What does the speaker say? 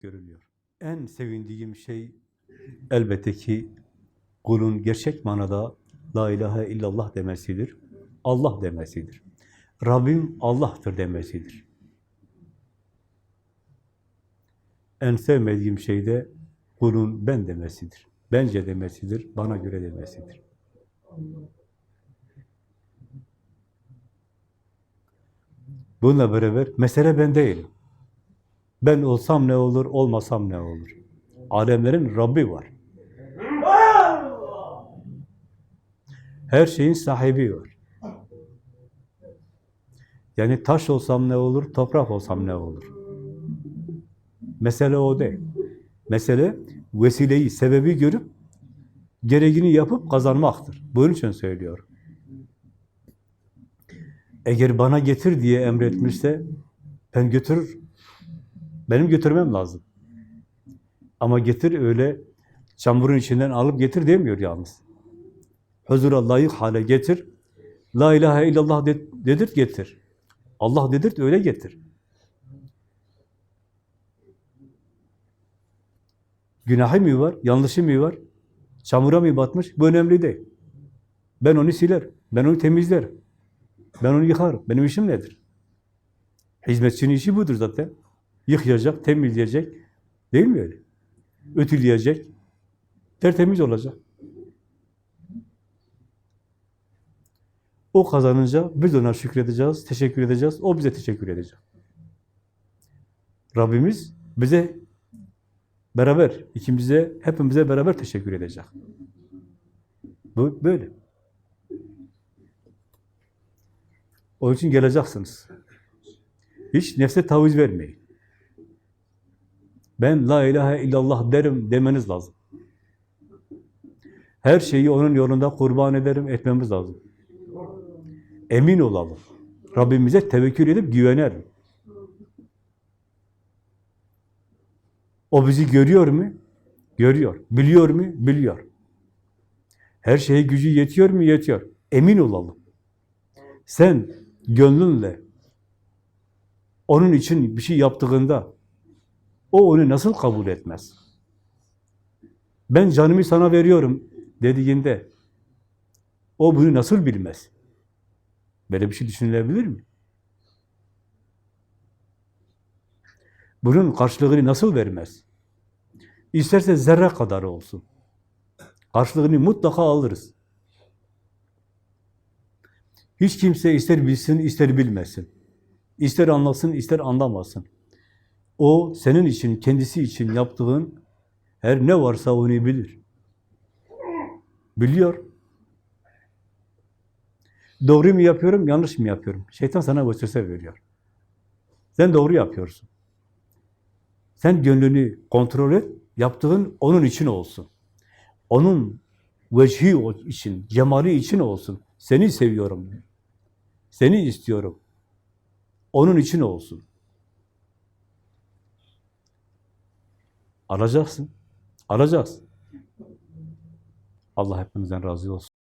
görülüyor. En sevindiğim şey elbette ki kulun gerçek manada La ilahe illallah demesidir. Allah demesidir. Rabbim Allah'tır demesidir. En sevmediğim şey de kulun ben demesidir. Bence demesidir, bana göre demesidir. Bununla beraber mesele ben değilim. Ben olsam ne olur, olmasam ne olur? Alemlerin Rabbi var. Her şeyin sahibi var. Yani taş olsam ne olur, toprak olsam ne olur? Mesele o değil. Mesele vesileyi, sebebi görüp gereğini yapıp kazanmaktır. Bunun için söylüyorum. Eğer bana getir diye emretmişse ben götürür. Benim götürmem lazım. Ama getir öyle çamurun içinden alıp getir demiyor yalnız. Huzura layık hale getir. La ilahe illallah de- dedir getir. Allah dedir öyle getir. Günahı mı var? Yanlışı mı var? Çamura mı batmış? Bu önemli değil. Ben onu siler. Ben onu temizlerim. Ben onu yıkarım. Benim işim nedir? Hizmetçinin işi budur zaten. Yıkayacak, temizleyecek. Değil mi öyle? Ötüleyecek. Tertemiz olacak. O kazanınca biz ona şükredeceğiz, teşekkür edeceğiz. O bize teşekkür edecek. Rabbimiz bize beraber, ikimize, hepimize beraber teşekkür edecek. Bu böyle. Onun için geleceksiniz. Hiç nefse taviz vermeyin. Ben la ilahe illallah derim demeniz lazım. Her şeyi onun yolunda kurban ederim etmemiz lazım. Emin olalım. Rabbimize tevekkül edip güvenelim. O bizi görüyor mu? Görüyor. Biliyor mu? Biliyor. Her şeye gücü yetiyor mu? Yetiyor. Emin olalım. Sen gönlünle onun için bir şey yaptığında o onu nasıl kabul etmez? Ben canımı sana veriyorum dediğinde o bunu nasıl bilmez? Böyle bir şey düşünülebilir mi? Bunun karşılığını nasıl vermez? İsterse zerre kadar olsun. Karşılığını mutlaka alırız. Hiç kimse ister bilsin, ister bilmesin. İster anlasın, ister anlamasın. O senin için, kendisi için yaptığın her ne varsa onu bilir. Biliyor. Doğru mu yapıyorum, yanlış mı yapıyorum? Şeytan sana vesvese veriyor. Sen doğru yapıyorsun. Sen gönlünü kontrol et, yaptığın onun için olsun. Onun vecihi için, cemali için olsun. Seni seviyorum. Seni istiyorum. Onun için olsun. Alacaksın. Alacaksın. Allah hepimizden razı olsun.